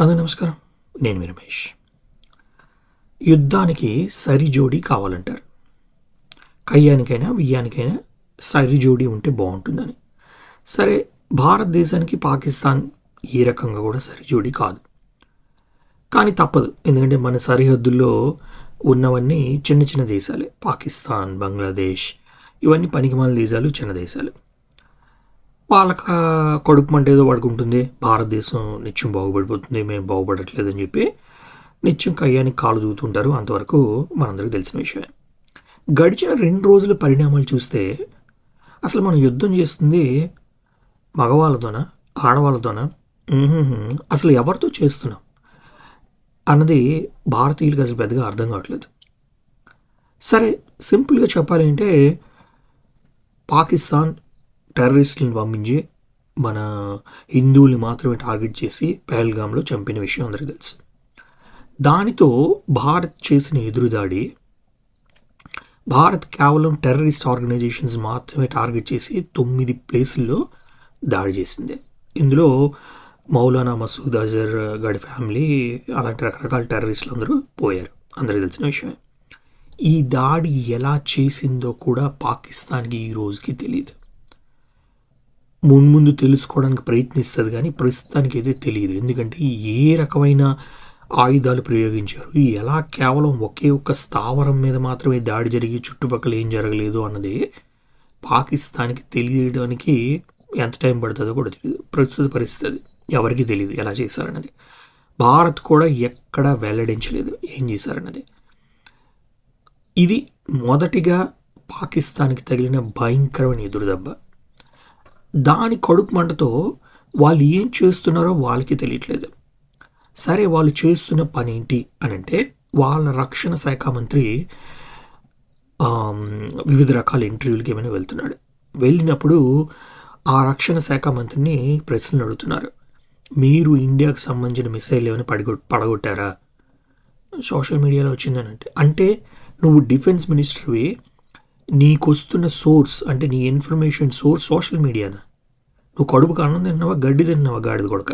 అందరూ నమస్కారం. నేను మీ రమేష్. యుద్ధానికి సరిజోడి కావాలంటారు. కయ్యానికైనా వియ్యానికైనా సరిజోడి ఉంటే బాగుంటుందని. సరే భారతదేశానికి పాకిస్తాన్ ఏ రకంగా కూడా సరిజోడి కాదు. కానీ తప్పదు. ఎందుకంటే మన సరిహద్దుల్లో ఉన్నవన్నీ చిన్న చిన్న దేశాలే. పాకిస్తాన్ బంగ్లాదేశ్ ఇవన్నీ పనికిమాల దేశాలు చిన్న దేశాలు. పాలక కడుపు మంట ఏదో పడుకుంటుంది. భారతదేశం నిత్యం బాగుపడిపోతుంది. మేము బాగుపడట్లేదని చెప్పి నిత్యం కయ్యానికి కాలు దూతుంటారు అంతవరకు మనందరికీ తెలిసిన విషయమే. గడిచిన రెండు రోజుల పరిణామాలు చూస్తే అసలు మనం యుద్ధం చేస్తుంది మగవాళ్ళతోన ఆడవాళ్ళతోన? అసలు ఎవరితో చేస్తున్నాం? అన్నది భారతీయులకు అసలు పెద్దగా అర్థం కావట్లేదు. సరే సింపుల్గా చెప్పాలంటే పాకిస్తాన్ టెర్రరిస్టులను పంపించి మన హిందువుల్ని మాత్రమే టార్గెట్ చేసి పహల్గామ్లో చంపిన విషయం అందరికీ తెలుసు. దానితో భారత్ చేసిన ఎదురుదాడి భారత్ కేవలం టెర్రరిస్ట్ ఆర్గనైజేషన్స్ మాత్రమే టార్గెట్ చేసి తొమ్మిది ప్లేసుల్లో దాడి చేసింది. ఇందులో మౌలానా మసూద్ అజర్ గడి ఫ్యామిలీ అలాంటి రకరకాల టెర్రరిస్టులు అందరూ పోయారు. అందరికీ తెలిసిన విషయమే. ఈ దాడి ఎలా చేసిందో కూడా పాకిస్తాన్కి ఈ రోజుకి తెలియదు మున్ముందు తెలుసుకోవడానికి ప్రయత్నిస్తుంది కానీ ప్రస్తుతానికి అయితే తెలియదు. ఎందుకంటే ఏ రకమైన ఆయుధాలు ప్రయోగించారు? ఎలా కేవలం ఒకే ఒక్క స్థావరం మీద మాత్రమే దాడి జరిగి చుట్టుపక్కల ఏం జరగలేదు అన్నది పాకిస్తాన్కి తెలియడానికి ఎంత టైం పడుతుందో కూడా తెలియదు. ప్రస్తుత పరిస్థితి ఎవరికి తెలియదు ఎలా చేశారన్నది. భారత్ కూడా ఎక్కడా వెల్లడించలేదు ఏం చేశారన్నది. ఇది మొదటిగా పాకిస్తాన్కి తగిలిన భయంకరమైన ఎదురుదెబ్బ. దాని కడుపు మంటతో వాళ్ళు ఏం చేస్తున్నారో వాళ్ళకి తెలియట్లేదు. సరే వాళ్ళు చేస్తున్న పని ఏంటి అని అంటే వాళ్ళ రక్షణ శాఖ మంత్రి వివిధ రకాల ఇంటర్వ్యూలకి ఏమైనా వెళ్తున్నాడు. వెళ్ళినప్పుడు ఆ రక్షణ శాఖ మంత్రిని ప్రశ్నలు అడుగుతున్నారు. మీరు ఇండియాకు సంబంధించిన మిసైల్ ఏమైనా పడగొ పడగొట్టారా? సోషల్ మీడియాలో వచ్చిందని అంటే అంటే నువ్వు డిఫెన్స్ మినిస్టర్వి నీకు వస్తున్న సోర్స్ అంటే నీ ఇన్ఫర్మేషన్ సోర్స్ సోషల్ మీడియానా? నువ్వు కడుపుకు అన్నం తిన్నావా గడ్డి తిన్నావా గాడిద కొడక?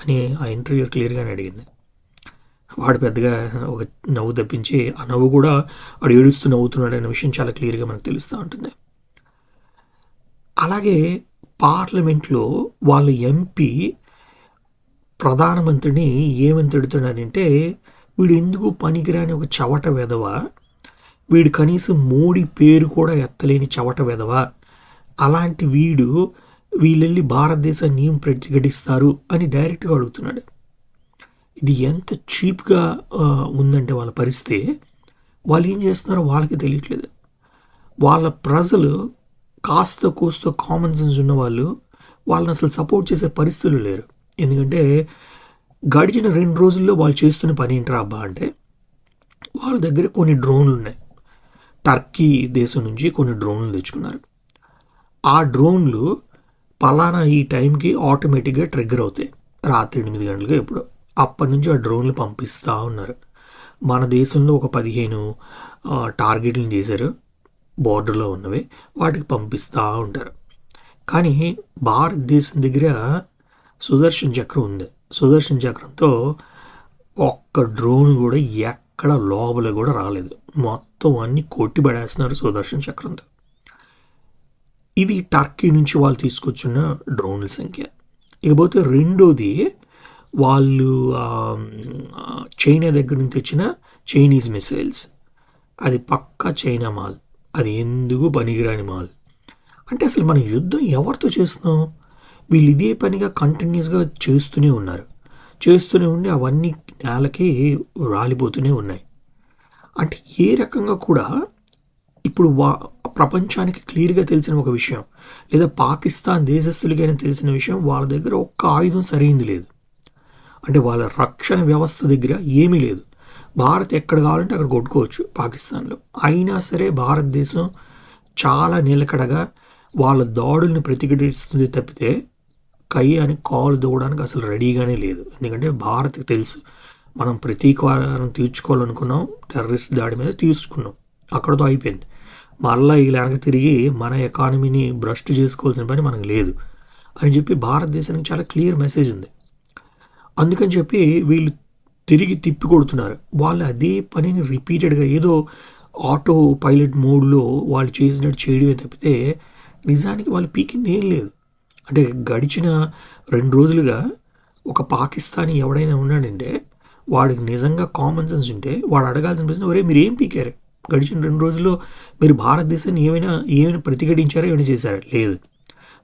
అని ఆ ఇంటర్వ్యూ క్లియర్గానే అడిగింది. వాడు పెద్దగా ఒక నవ్వు తప్పించి ఆ నవ్వు కూడా వాడు ఏడుస్తూ నవ్వుతున్నాడు అనే విషయం చాలా క్లియర్గా మనకు తెలుస్తూ ఉంటుంది. అలాగే పార్లమెంట్లో వాళ్ళ ఎంపీ ప్రధానమంత్రిని ఏమని తిడుతున్నాడంటే వీడు ఎందుకు పనికిరాని ఒక చవట వెధవ వీడు కనీసం మోడీ పేరు కూడా ఎత్తలేని చవట వెదవా అలాంటి వీడు వీళ్ళెళ్ళి భారతదేశాన్ని ఏం ప్రతిఘటిస్తారు అని డైరెక్ట్గా అడుగుతున్నాడు. ఇది ఎంత చీప్గా ఉందంటే వాళ్ళ పరిస్థితి వాళ్ళు ఏం చేస్తున్నారో వాళ్ళకి తెలియట్లేదు. వాళ్ళ ప్రజలు కాస్త కూస్త కామన్ సెన్స్ ఉన్న వాళ్ళు వాళ్ళని అసలు సపోర్ట్ చేసే పరిస్థితులు లేరు. ఎందుకంటే గడిచిన రెండు రోజుల్లో వాళ్ళు చేస్తున్న పని ఏంట్రా అబ్బా అంటే వాళ్ళ దగ్గర కొన్ని డ్రోన్లు ఉన్నాయి టర్కీ దేశం నుంచి కొన్ని డ్రోన్లు తెచ్చుకున్నారు. ఆ డ్రోన్లు పలానా ఈ టైంకి ఆటోమేటిక్గా ట్రిగ్గర్ అవుతాయి. రాత్రి ఎనిమిది గంటలకు ఎప్పుడు. అప్పటి నుంచి ఆ డ్రోన్లు పంపిస్తూ ఉన్నారు. మన దేశంలో ఒక పదిహేను ఆ, టార్గెట్లను చేశారు. బార్డర్లో ఉన్నవి. వాటికి పంపిస్తూ ఉంటారు. కానీ భారతదేశం దగ్గర సుదర్శన్ చక్రం ఉంది. సుదర్శన్ చక్రంతో ఒక్క డ్రోన్ కూడా ఎక్కడ లోపల కూడా రాలేదు. మొత్తం అన్ని కొట్టి పడేస్తున్నారు సుదర్శన్ చక్రంతో. ఇది టర్కీ నుంచి వాళ్ళు తీసుకొచ్చిన డ్రోన్ల సంఖ్య. ఇకపోతే రెండోది వాళ్ళు చైనా దగ్గర నుంచి తెచ్చిన చైనీస్ మిసైల్స్. అది పక్కా చైనా మాల్. అది ఎందుకు పనికిరాని మాల్? అంటే అసలు మన యుద్ధం ఎవరితో చేస్తున్నాం? వీళ్ళు ఇదే పనిగా కంటిన్యూస్గా చేస్తూనే ఉన్నారు. చేస్తూనే ఉండి అవన్నీ నేలకి రాలిపోతూనే ఉన్నాయి. అంటే ఏ రకంగా కూడా ఇప్పుడు వా ప్రపంచానికి క్లియర్గా తెలిసిన ఒక విషయం లేదా పాకిస్తాన్ దేశస్తులకైనా తెలిసిన విషయం వాళ్ళ దగ్గర ఒక్క ఆయుధం సరైంది లేదు. అంటే వాళ్ళ రక్షణ వ్యవస్థ దగ్గర ఏమీ లేదు. భారత్ ఎక్కడ కావాలంటే అక్కడ కొట్టుకోవచ్చు పాకిస్తాన్లో. అయినా సరే భారతదేశం చాలా నిలకడగా వాళ్ళ దాడుల్ని ప్రతిఘటిస్తుంది తప్పితే కై అని కాలు దూవడానికి అసలు రెడీగానే లేదు. ఎందుకంటే భారత్ తెలుసు మనం ప్రతీకారం తీర్చుకోవాలనుకున్నాం టెర్రరిస్ట్ దాడి మీద తీసుకున్నాం అక్కడతో అయిపోయింది. మళ్ళీ ఈ వెనక తిరిగి మన ఎకానమీని భ్రష్టు చేసుకోవాల్సిన పని మనకు లేదు అని చెప్పి భారతదేశానికి చాలా క్లియర్ మెసేజ్ ఉంది. అందుకని చెప్పి వీళ్ళు తిరిగి తిప్పి కొడుతున్నారు. వాళ్ళు అదే పనిని రిపీటెడ్గా ఏదో ఆటో పైలట్ మోడ్లో వాళ్ళు చేసినట్టు చేయడమే తప్పితే నిజానికి వాళ్ళు పీకింది ఏం లేదు. అంటే గడిచిన రెండు రోజులుగా ఒక పాకిస్తానీ ఎవడైనా ఉన్నాడంటే వాడికి నిజంగా కామన్ సెన్స్ ఉంటే వాడు అడగాల్సిన ప్రశ్న ఒరే మీరు ఏం పీకారు? గడిచిన రెండు రోజుల్లో మీరు భారతదేశాన్ని ఏమైనా ఏమైనా ప్రతిఘటించారో? ఏమైనా చేశారా? లేదు.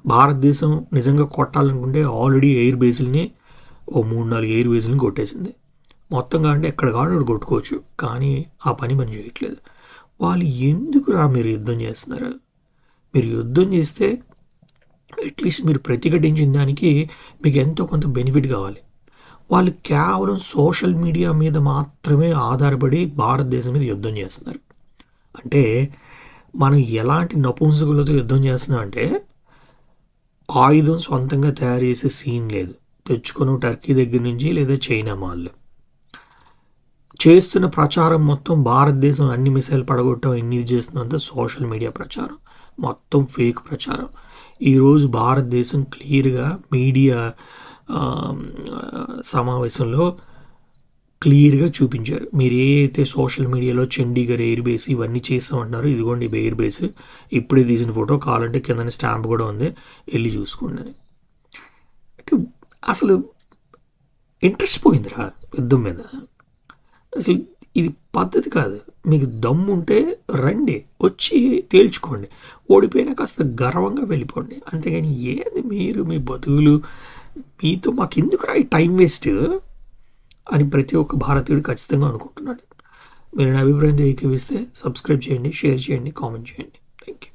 భారతదేశం నిజంగా కొట్టాలనుకుంటే ఆల్రెడీ ఎయిర్ బేస్లని ఓ మూడు నాలుగు ఎయిర్ బేస్ని కొట్టేసింది. మొత్తంగా అంటే ఎక్కడ కావాలి కొట్టుకోవచ్చు. కానీ ఆ పని మనం చేయట్లేదు. వాళ్ళు ఎందుకు రా మీరు యుద్ధం చేస్తున్నారు? మీరు యుద్ధం చేస్తే అట్లీస్ట్ మీరు ప్రతిఘటించిన దానికి మీకు ఎంతో కొంత బెనిఫిట్ కావాలి. వాళ్ళు కేవలం సోషల్ మీడియా మీద మాత్రమే ఆధారపడి భారతదేశం మీద యుద్ధం చేస్తున్నారు. అంటే మనం ఎలాంటి నపుంసకులతో యుద్ధం చేస్తున్నాం అంటే ఆయుధం సొంతంగా తయారు చేసే సీన్ లేదు. తెచ్చుకొని టర్కీ దగ్గర నుంచి లేదా చైనా మాల్ చేస్తున్న ప్రచారం మొత్తం భారతదేశం అన్ని మిసైల్ పడగొట్టడం ఎన్ని చేస్తున్నంత సోషల్ మీడియా ప్రచారం. మొత్తం ఫేక్ ప్రచారం. ఈరోజు భారతదేశం క్లియర్గా మీడియా సమావేశంలో క్లియర్గా చూపించారు. మీరు ఏ అయితే సోషల్ మీడియాలో చండీగఢ్ ఎయిర్ బేస్ ఇవన్నీ చేస్తామంటున్నారు ఇదిగోండి ఇవి ఎయిర్ బేస్ ఇప్పుడే తీసిన ఫోటో కావాలంటే కింద స్టాంప్ కూడా ఉంది వెళ్ళి చూసుకోండి అని. అంటే అసలు ఇంట్రెస్ట్ పోయిందిరా యుద్ధం మీద. అసలు ఇది పద్ధతి కాదు. మీకు దమ్ము ఉంటే రండి వచ్చి తేల్చుకోండి. ఓడిపోయినా కాస్త గర్వంగా వెళ్ళిపోండి. అంతేగాని ఏది మీరు మీ బతుకులు మీతో మాకు ఎందుకు రాయి ఈ టైం వేస్ట్ అని ప్రతి ఒక్క భారతీయుడు ఖచ్చితంగా అనుకుంటున్నాడు. మీరు నా అభిప్రాయం ఏకీవిస్తే సబ్స్క్రైబ్ చేయండి షేర్ చేయండి కామెంట్ చేయండి. Thank you